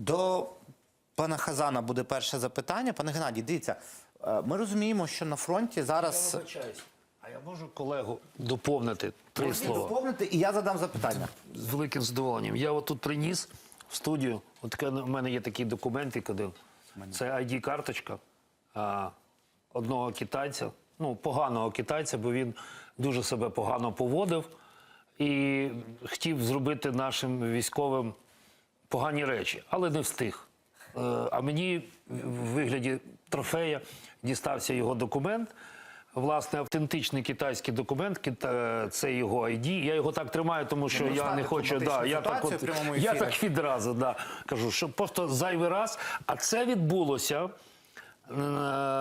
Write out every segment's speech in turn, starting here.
До пана Хазана буде перше запитання. Пане Геннадій, дивіться, е, ми розуміємо, що на фронті зараз. Я. А я можу колегу доповнити три Можете слова доповнити, і я задам запитання. з великим задоволенням. Я отут приніс в студію. От у мене є такий документ, один. Це ID-карточка одного китайця, ну поганого китайця, бо він дуже себе погано поводив і хотів зробити нашим військовим погані речі, але не встиг. Е, А мені в вигляді трофея дістався його документ. Власне, автентичний китайський документ, це його ID. Я його так тримаю, тому що не я не хочу. Да, я так, от, я так відразу да, кажу, що просто зайвий раз. А це відбулося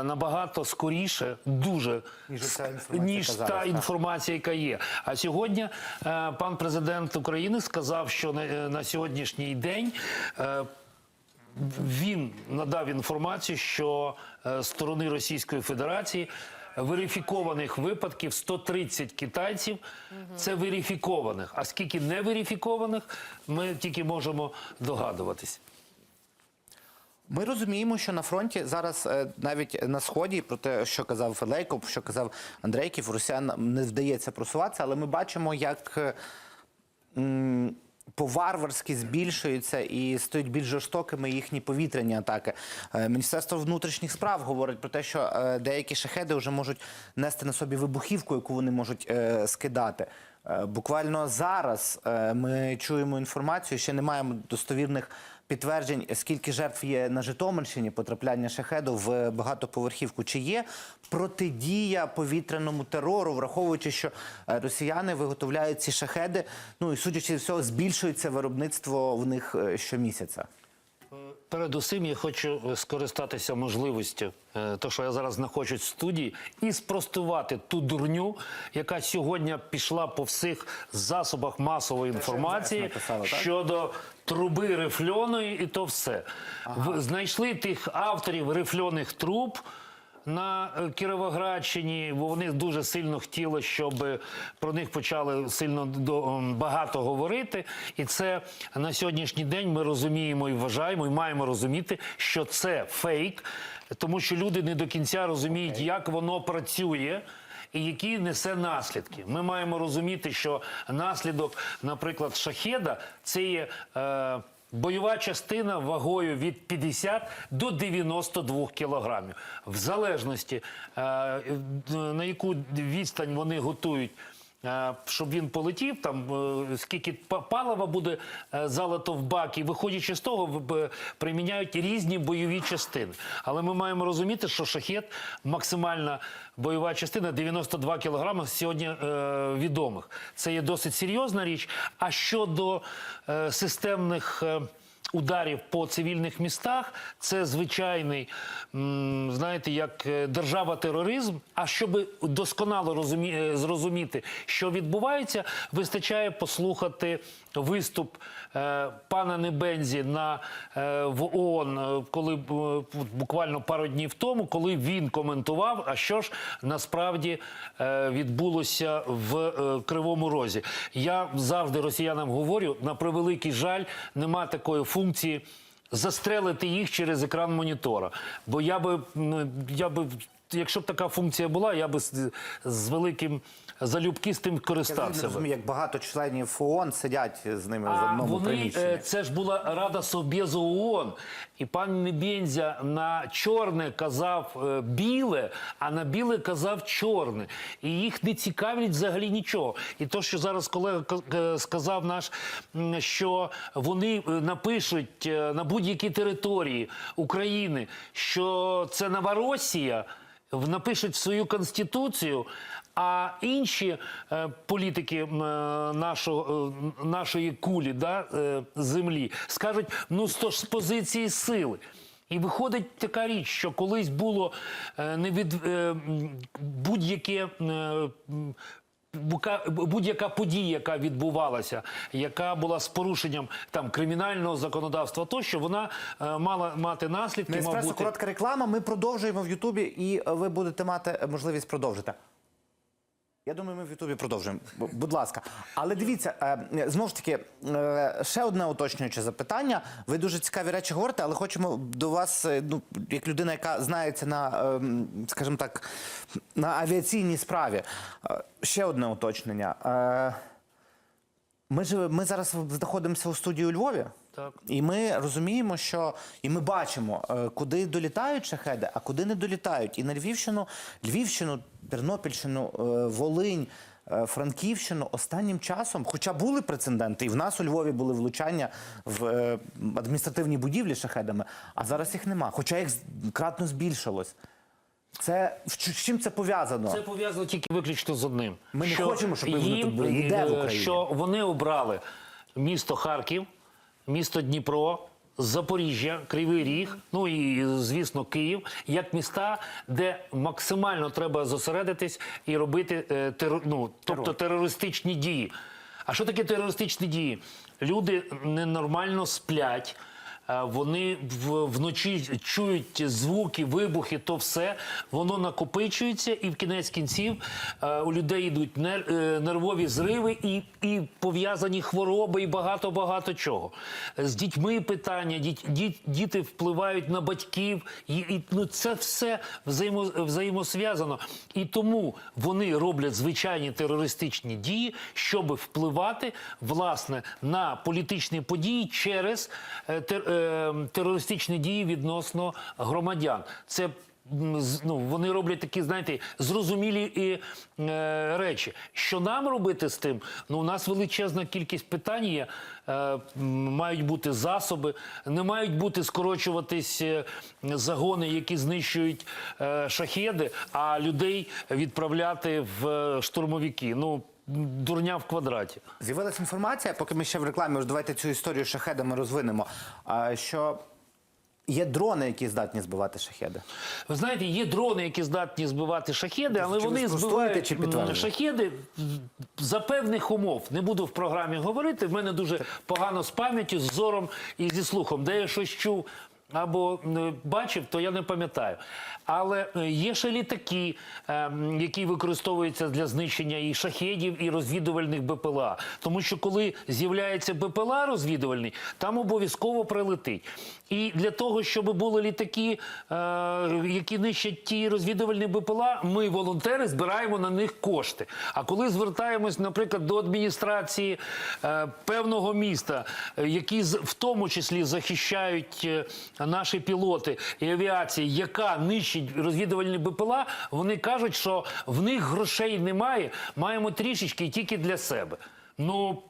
набагато скоріше, дуже Ніж ск- інформація, ніж яка та зараз, інформація, яка є. А сьогодні е, пан президент України сказав, що на, е, на сьогоднішній день. е, він надав інформацію, що е, сторони Російської Федерації верифікованих випадків 130 китайців. Це верифікованих. А скільки не верифікованих, ми тільки можемо догадуватись. Ми розуміємо, що на фронті зараз е, навіть на сході, про те, що казав Федейко, що казав Андрейків, росіян не вдається просуватися, але ми бачимо, як е, по-варварськи збільшуються і стають більш жорстокими їхні повітряні атаки. Е, Міністерство внутрішніх справ говорить про те, що деякі шахеди вже можуть нести на собі вибухівку, яку вони можуть скидати. Е, Буквально зараз е, ми чуємо інформацію, ще не маємо достовірних підтверджень, скільки жертв є на Житомирщині потрапляння шахеду в багатоповерхівку. Чи є протидія повітряному терору, враховуючи, що е, росіяни виготовляють ці шахеди, ну і судячи з всього, збільшується виробництво в них щомісяця. Передусім, я хочу е, скористатися можливістю, е, то що я зараз знаходжусь в студії, і спростувати ту дурню, яка сьогодні пішла по всіх засобах масової інформації написала, щодо труби рифльоної, і то все. ага. Знайшли тих авторів рифльоних труб. На е, Кіровоградщині, бо вони дуже сильно хотіли, щоб про них почали сильно до- багато говорити. І це на сьогоднішній день ми розуміємо і вважаємо, і маємо розуміти, що це фейк, тому що люди не до кінця розуміють, як воно працює. І які несе наслідки. Ми маємо розуміти, що наслідок, наприклад, шахеда це є е, бойова частина вагою від 50 до 92 кілограмів. В залежності, е, на яку відстань вони готують. Е, Щоб він полетів, там е, скільки палива буде е, залито в бак, і виходячи з того, приміняють різні бойові частини. Але ми маємо розуміти, що шахет максимальна бойова частина 92 кілограми сьогодні відомих. Це є досить серйозна річ. А щодо системних. Ударів по цивільних містах це звичайний, знаєте, як е, держава-тероризм. А щоб досконало розумі... е, зрозуміти, що відбувається, вистачає послухати виступ е, пана Небензі на е, в ООН, е, коли буквально пару днів тому, коли він коментував, а що ж насправді відбулося в Кривому Розі. Я завжди росіянам говорю: на превеликий жаль, нема такої функції. Застрелити їх через екран монітора. Бо я би, я би, якщо б така функція була, я би з великим залюбки з тим Я користався. би. розумію, як багато членів ООН сидять з ними в одному вони, приміщенні. е, це ж була Рада Совбезу ООН. І пан Небензя на чорне казав е, біле, а на біле казав чорне. І їх не цікавить взагалі нічого. І то, що зараз колега е, сказав наш, що вони напишуть на будь-якій території України, що це Новоросія, напишуть в свою конституцію. А інші е, політики е, нашого, е, нашої кулі да, землі скажуть: ну то ж з позиції сили. І виходить така річ, що колись було не від будь-яке. Будь-яка подія, яка відбувалася, яка була з порушенням там кримінального законодавства, тощо вона е, мала мати наслідки. На еспресо бути... коротка реклама. Ми продовжуємо в Ютубі, і ви будете мати можливість продовжити. Я думаю, ми в Ютубі продовжуємо. Будь ласка. Але дивіться, е, знову ж таки, е, ще одне уточнююче запитання. Ви дуже цікаві речі говорите, але хочемо до вас, е, ну, як людина, яка знається на, скажімо так, на авіаційній справі. Ще одне уточнення. Ми, ж, ми зараз знаходимося у студії у Львові. Так. І ми розуміємо, що і ми бачимо, е, куди долітають шахеди, а куди не долітають. І на Львівщину, Львівщину, Тернопільщину, е, Волинь, е, Франківщину останнім часом, хоча були прецеденти, і в нас у Львові були влучання в адміністративні будівлі шахедами, а зараз їх нема. Хоча їх кратно збільшилось. Це з чим це пов'язано? Це пов'язано тільки виключно з одним. Ми не хочемо, щоб вони тут були ніде в Україні. Що вони обрали місто Харків, місто Дніпро, Запоріжжя, Кривий Ріг, ну і звісно Київ, як міста, де максимально треба зосередитись і робити е, тер... ну, тобто терористичні дії. А що таке терористичні дії? Люди ненормально сплять. Е, Вони вночі чують звуки, вибухи, то все воно накопичується, і в кінець кінців е, у людей йдуть е, нервові зриви і, і пов'язані хвороби, і багато багато чого. З дітьми питання, діт, діт- діти впливають на батьків, і, і ну це все взаємо, взаємосв'язано. І тому вони роблять звичайні терористичні дії, щоб впливати власне на політичні події через тер- терористичні дії відносно громадян. Це ну, вони роблять такі, знаєте, зрозумілі і, е, речі. Що нам робити з тим? Ну, у нас величезна кількість питань є. Е, мають бути засоби, не мають бути скорочуватись е, загони, які знищують е, шахеди, а людей відправляти в е, штурмовики. Ну, дурня в квадраті. З'явилася інформація, поки ми ще в рекламі, ось давайте цю історію з шахедами розвинемо. Що є дрони, які здатні збивати шахеди. Ви знаєте, є дрони, які здатні збивати шахеди, але Чи вони збивають чи шахеди за певних умов. Не буду в програмі говорити. В мене дуже погано з пам'яттю, з зором і зі слухом. Де я щось чув або м, бачив, то я не пам'ятаю. Але е, є ще літаки, ем, які використовуються для знищення і шахедів, і розвідувальних БПЛА. Тому що коли з'являється БПЛА розвідувальний, там обов'язково прилетить. І для того, щоб були літаки, е, які нищать ті розвідувальні БПЛА, ми, волонтери, збираємо на них кошти. А коли звертаємось, наприклад, до адміністрації е, певного міста, е, які в тому числі захищають е, наші пілоти і авіації, яка нищить розвідувальні БПЛА, вони кажуть, що в них грошей немає, маємо трішечки тільки для себе. Ну,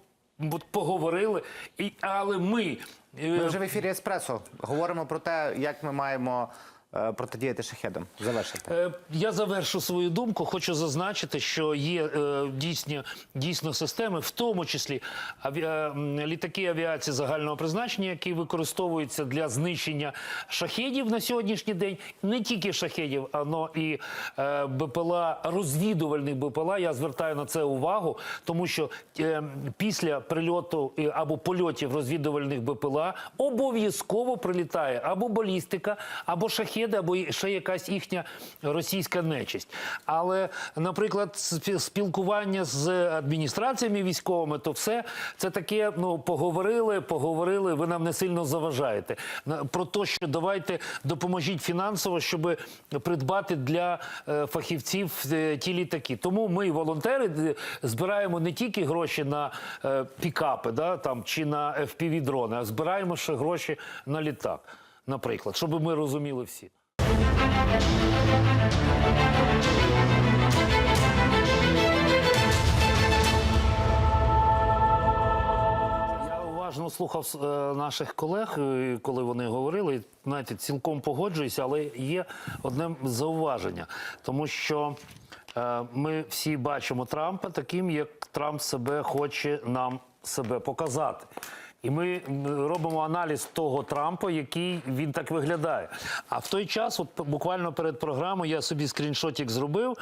от поговорили, і, але ми. е, Ми вже в ефірі Еспресо говоримо про те, як ми маємо протидіяти шахедам. Завершити. Е, Я завершу свою думку. Хочу зазначити, що є е, дійсні, дійсно системи, в тому числі авіа, літаки авіації загального призначення, які використовуються для знищення шахедів на сьогоднішній день. Не тільки шахедів, але і е, БПЛА, розвідувальних БПЛА. Я звертаю на це увагу, тому що е, після прильоту е, або польотів розвідувальних БПЛА обов'язково прилітає або балістика, або шахеди, або ще якась їхня російська нечисть. Але, наприклад, спі- спілкування з адміністраціями військовими, то все це таке. Ну поговорили, поговорили. Ви нам не сильно заважаєте. Про те, що давайте допоможіть фінансово, щоб придбати для е, фахівців е, ті літаки. Тому ми, волонтери, збираємо не тільки гроші на е, пікапи, да, там чи на fpv дрони, а збираємо ще гроші на літак, наприклад, щоб ми розуміли всі. Я уважно слухав е, наших колег, е, коли вони говорили. і, Знаєте, цілком погоджуюся, але є одне зауваження, тому що е, ми всі бачимо Трампа таким, як Трамп себе хоче нам себе показати. І ми робимо аналіз того Трампа, який він так виглядає. А в той час, от буквально перед програмою, я собі скріншотик зробив.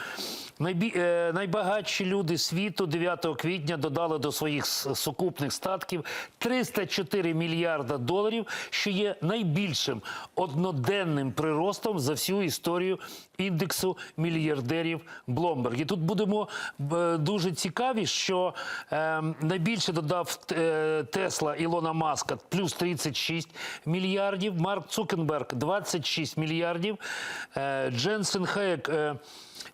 Найбі... е, найбагатші люди світу 9 квітня додали до своїх сукупних статків 304 мільярда доларів, що є найбільшим одноденним приростом за всю історію індексу мільярдерів Bloomberg. І тут будемо дуже цікаві, що е, найбільше додав е, Тесла Ілона Маска плюс 36 мільярдів, Марк Цукенберг 26 мільярдів, е, Дженсен Хейк е,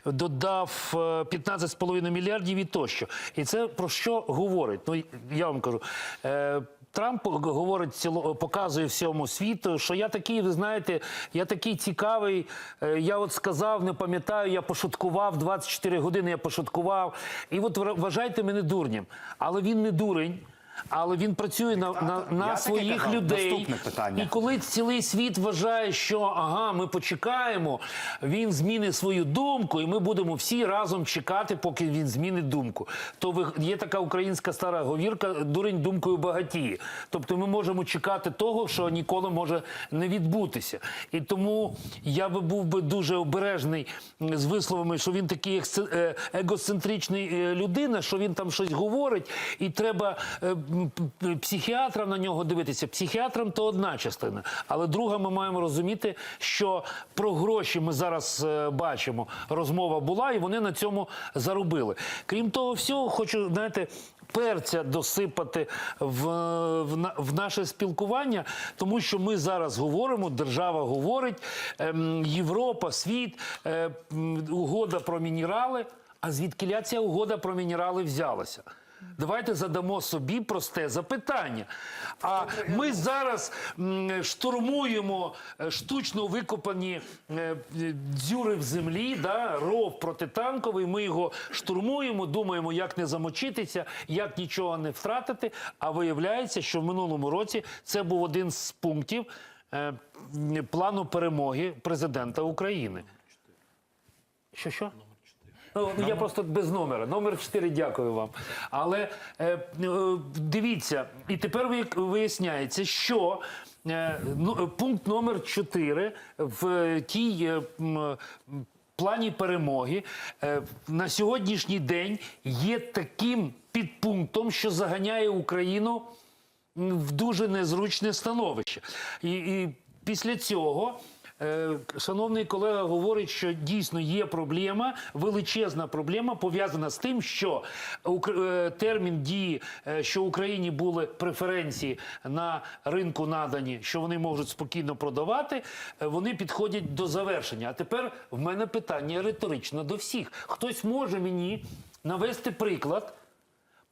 додав е, 15,5 мільярдів і тощо. І це про що говорить? Ну я вам кажу. Е, Трамп говорить ціло, показує всьому світу, що я такий, ви знаєте, я такий цікавий. е, Я от сказав, не пам'ятаю, я пошуткував 24 години. Я пошуткував. І от вважайте мене дурнем. Але він не дурень. Але він працює на, на, на своїх казав. людей. Питання. І коли цілий світ вважає, що ага, ми почекаємо, він змінить свою думку, і ми будемо всі разом чекати, поки він змінить думку. То ви є така українська стара говірка, дурень думкою багатіє. Тобто ми можемо чекати того, що ніколи може не відбутися. І тому я би був би дуже обережний з висловами, що він такий е, егоцентричний е, людина, що він там щось говорить, і треба е, психіатрам на нього дивитися. Психіатрам то одна частина, але друга ми маємо розуміти, що про гроші ми зараз е, бачимо. Розмова була, і вони на цьому заробили. Крім того, всього, хочу знаєте. Перця досипати в, в, в наше спілкування, тому що ми зараз говоримо, держава говорить, ем, Європа, світ, е, угода про мінерали. А звідки ця угода про мінерали взялася? Давайте задамо собі просте запитання. А ми зараз штурмуємо е, штучно викопані е, дзюри в землі, да, ров протитанковий. Ми його штурмуємо, думаємо, як не замочитися, як нічого не втратити. А виявляється, що в минулому році це був один з пунктів е, плану перемоги президента України. Що що? Ну, ну, я просто без номера. Номер 4, дякую вам. Але е, е, дивіться, і тепер виясняється, що е, ну, е, пункт номер 4 в тій е, плані перемоги е, на сьогоднішній день є таким підпунктом, що заганяє Україну в дуже незручне становище. І, і після цього. Е, Шановний колега говорить, що дійсно є проблема, величезна проблема пов'язана з тим, що е, термін дії, е, що Україні були преференції на ринку надані, що вони можуть спокійно продавати, вони підходять до завершення. А тепер в мене питання риторичне до всіх. Хтось може мені навести приклад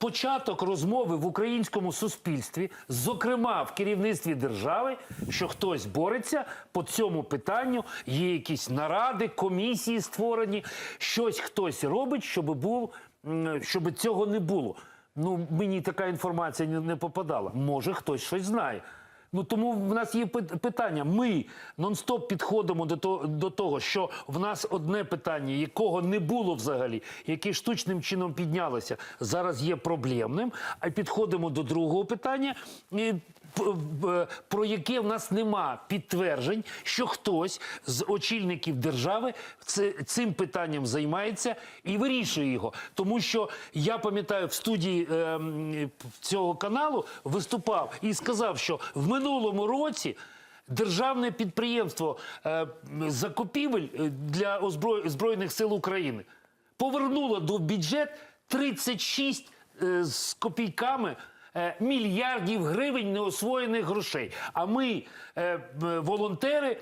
початок розмови в українському суспільстві, зокрема в керівництві держави, що хтось бореться по цьому питанню, є якісь наради, комісії створені, щось хтось робить, щоб був, щоб цього не було. Ну мені така інформація не, попадала. Може, хтось щось знає. Ну тому в нас є пит- питання. Ми нон-стоп підходимо до того, до того, що в нас одне питання, якого не було взагалі, яке штучним чином піднялося, зараз є проблемним. А підходимо до другого питання. і Про яке в нас нема підтверджень, що хтось з очільників держави цим питанням займається і вирішує його. Тому що я пам'ятаю, в студії е, цього каналу виступав і сказав, що в минулому році. Державне підприємство е, закупівель е, для озбро... Збройних сил України повернуло до бюджет 36 е, з копійками мільярдів гривень неосвоєних грошей. А ми, е, е, волонтери,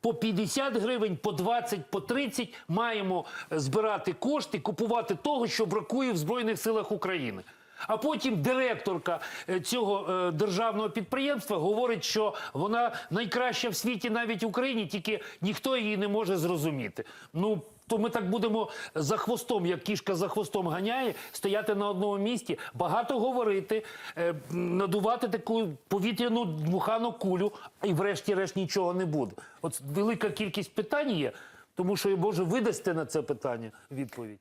по 50 гривень, по 20, по 30 маємо збирати кошти, купувати того, що бракує в Збройних силах України. А потім директорка е, цього е, державного підприємства говорить, що вона найкраща в світі навіть в Україні, тільки ніхто її не може зрозуміти. Ну то ми так будемо за хвостом, як кішка за хвостом ганяє, стояти на одному місці, багато говорити, е, надувати таку повітряну дмухану кулю, і врешті-решт нічого не буде. От велика кількість питань є, тому що, Боже, видасте на це питання відповідь.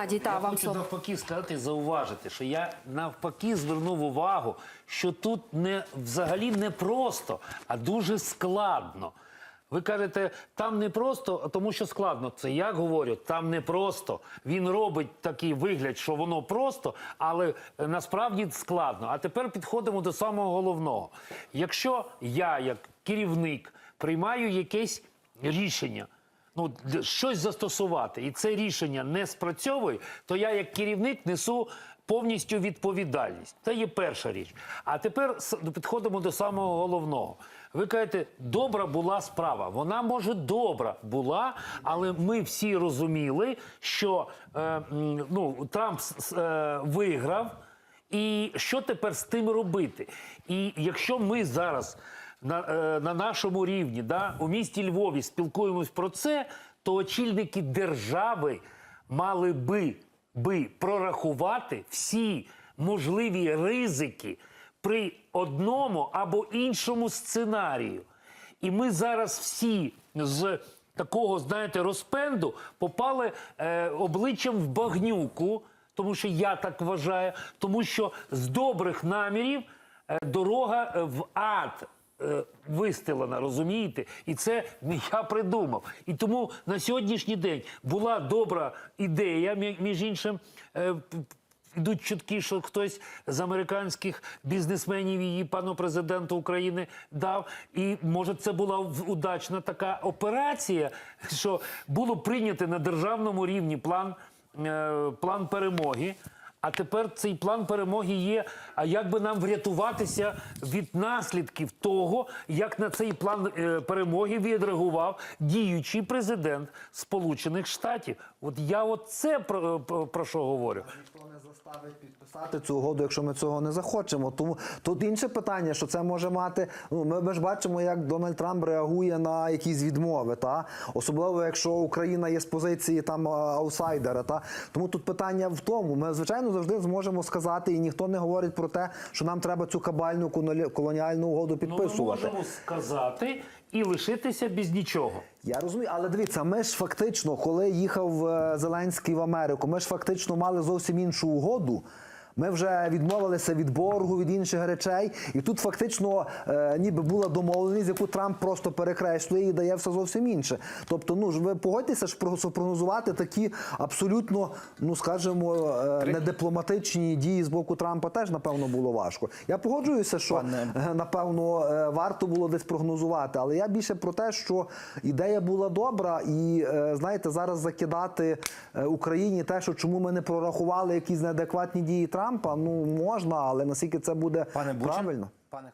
Геннадій, та Я вам хочу слово. навпаки сказати, зауважити, що я навпаки звернув увагу, що тут не взагалі не просто, а дуже складно. Ви кажете, там не просто, тому що складно. Це я говорю, там не просто. Він робить такий вигляд, що воно просто, але е, насправді складно. А тепер підходимо до самого головного. Якщо я, як керівник, приймаю якесь рішення, ну, щось застосувати, і це рішення не спрацьовує, то я як керівник несу повністю відповідальність. Це є перша річ. А тепер підходимо до самого головного. Ви кажете, добра була справа. Вона може добра була, але ми всі розуміли, що е, ну, Трамп е, виграв. І що тепер з тим робити? І якщо ми зараз на, е, на нашому рівні, да, у місті Львові спілкуємось про це, то очільники держави мали би, би прорахувати всі можливі ризики при одному або іншому сценарію. І ми зараз всі з такого, знаєте, розпенду попали е, обличчям в багнюку, тому що я так вважаю, тому що з добрих намірів е, дорога е, в ад. Е, розумієте? І це не я придумав. І тому на сьогоднішній день була добра ідея, мі- між іншим, е, Йдуть чутки, що хтось з американських бізнесменів її пану президенту України дав. І може це була удачна така операція, що було прийнято на державному рівні план, е, план перемоги. А тепер цей план перемоги є. А як би нам врятуватися від наслідків того, як на цей план е, перемоги відреагував діючий президент Сполучених Штатів? От я от це про, про, про що говорю. Заставить підписати цю угоду, якщо ми цього не захочемо. Тому тут інше питання, що це може мати. Ну ми, ми ж бачимо, як Дональд Трамп реагує на якісь відмови, та особливо якщо Україна є з позиції там аутсайдера. Та тому тут питання в тому. Ми звичайно завжди зможемо сказати, і ніхто не говорить про те, що нам треба цю кабальну колоні- колоніальну угоду Ну, ми підписувати. можемо сказати і лишитися без нічого. Я розумію, але дивіться, ми ж фактично, коли їхав е, Зеленський в Америку, ми ж фактично мали зовсім іншу угоду. Ми вже відмовилися від боргу, від інших речей, і тут фактично е, ніби була домовленість, яку Трамп просто перекреслює і дає все зовсім інше. Тобто, ну ж ви погодьтеся ж про- спрогнозувати такі абсолютно, ну скажімо, е, недипломатичні дії з боку Трампа теж напевно було важко. Я погоджуюся, що Пане- Е, напевно е, варто було десь прогнозувати. Але я більше про те, що ідея була добра, і е, знаєте, зараз закидати е, Україні те, що чому ми не прорахували якісь неадекватні дії Трампа, ну можна, але наскільки це буде Пане правильно. пане